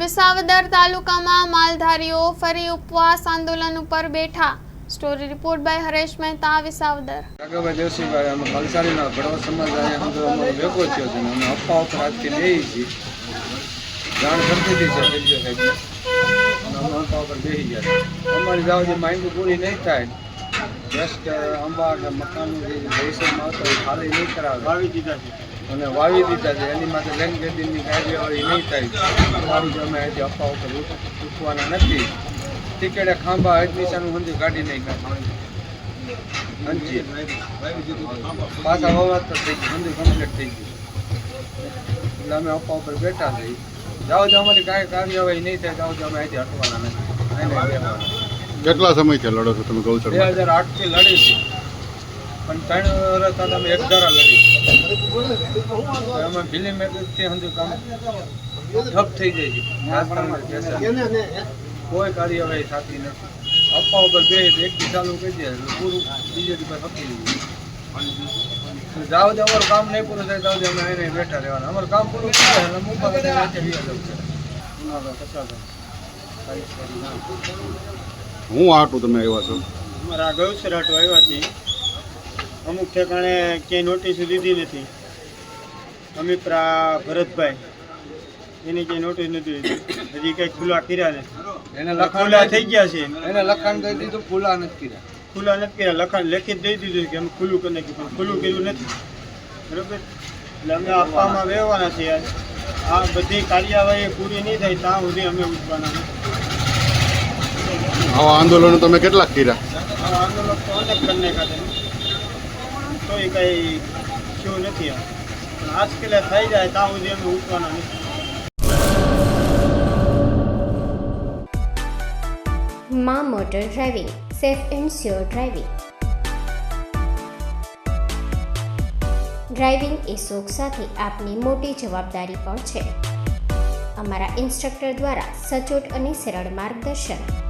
વિસાવદર તાલુકામાં માલધારીઓ ફરી ઉપવાસ આંદોલન ઉપર બેઠા. Story report by Haresh Mehta Visavadar. Raghavbhai Devsibhai અમે કલસારીના ભડવા સમાજ અમારો ભેગો થયો છે અમે અફવા ઉપર આજથી લઈએ છીએ. જાણ કરતી હતી છે અમે અફવા ઉપર બેસી ગયા અમારી જાવ જે માંગી પૂરી નહીં થાય. જસ્ટ અંબા કે મકાનનું જે ભવિષ્યમાં આવતો હોય ખાલી નહીં કરાવે. ભાવી દીધા છે. અને વાવી દીધા છે. એની માટે લેન ગેદીની કાર્યવાહી નહીં થાય. અમારું જે અમે અહીંથી અપ્પા ઉપર ઉઠવાના નથી. ટિકેટે ખાંભા એડમિશન સુધી કાઢી નહીં કાઢી પાછા વવાત તો થઈ ગયું. મંદિર કમ્પ્લીટ થઈ ગયું. એટલે અમે અફવા ઉપર બેઠા થઈ જાઓ જો અમારી કાંઈ કાર્યવાહી નહીં થાય. જાઓ જો અમે અહીંથી હટવાના નથી. કેટલા સમયથી લડો છો તમે બે ગૌચર હજાર આઠથી લડી છે. પણ ત્રણ વર્ષ હતા અમે એક ધારા લડી અમે ફિલ્મ મેગથી હજુ કામ ઠપ થઈ જાય છે. કોઈ કાર્યવાહી થતી નથી. અપ્પા ઉપર બે એક દી ચાલુ કરી દે પૂરું બીજે દી પર હપી લીધું જાવ જો અમારું કામ નહીં પૂરું થાય જાવ અમે એને બેઠા રહેવાના. અમારું કામ પૂરું થાય એટલે મુંબઈ. હું આટું તમે આવ્યા છો? અમારા ગૌસરાટો આવ્યા છે અમુક ઠેકાણે ક્યાંય નોટિસ દીધી નથી. અમિપ્રા ભરતભાઈ એની ક્યાંય નોટિસ નથી લીધી. હજી કંઈ ખુલ્લા કર્યા નથી એને ખુલ્લા થઈ ગયા છે. એને લખાણ દઈ દીધું ખુલ્લા નથી કર્યા. ખુલ્લા નથી કર્યા. લખાણ લેખિત દઈ દીધું કે અમે ખુલ્લું કરી નાખ્યું પણ ખુલ્લું કર્યું નથી. બરોબર? એટલે અમે આપવામાં વહેવાના છીએ. આ બધી કાર્યવાહી પૂરી નહીં થાય ત્યાં સુધી અમે ઉઠવાના નથી. આવા આંદોલનો તમે કેટલા કર્યા? આ આંદોલન તો અનેક કરી નાખ્યા તોય કંઈ શું નથી પણ આજકાલે થઈ જાય ત્યાં સુધી અમે ઉઠવાના નથી મા motor driving, safe and sure driving. Driving એ શોખ સાથે આપની મોટી જવાબદારી પણ છે. અમારા ઇન્સ્ટ્રક્ટર દ્વારા સચોટ અને સરળ માર્ગદર્શન.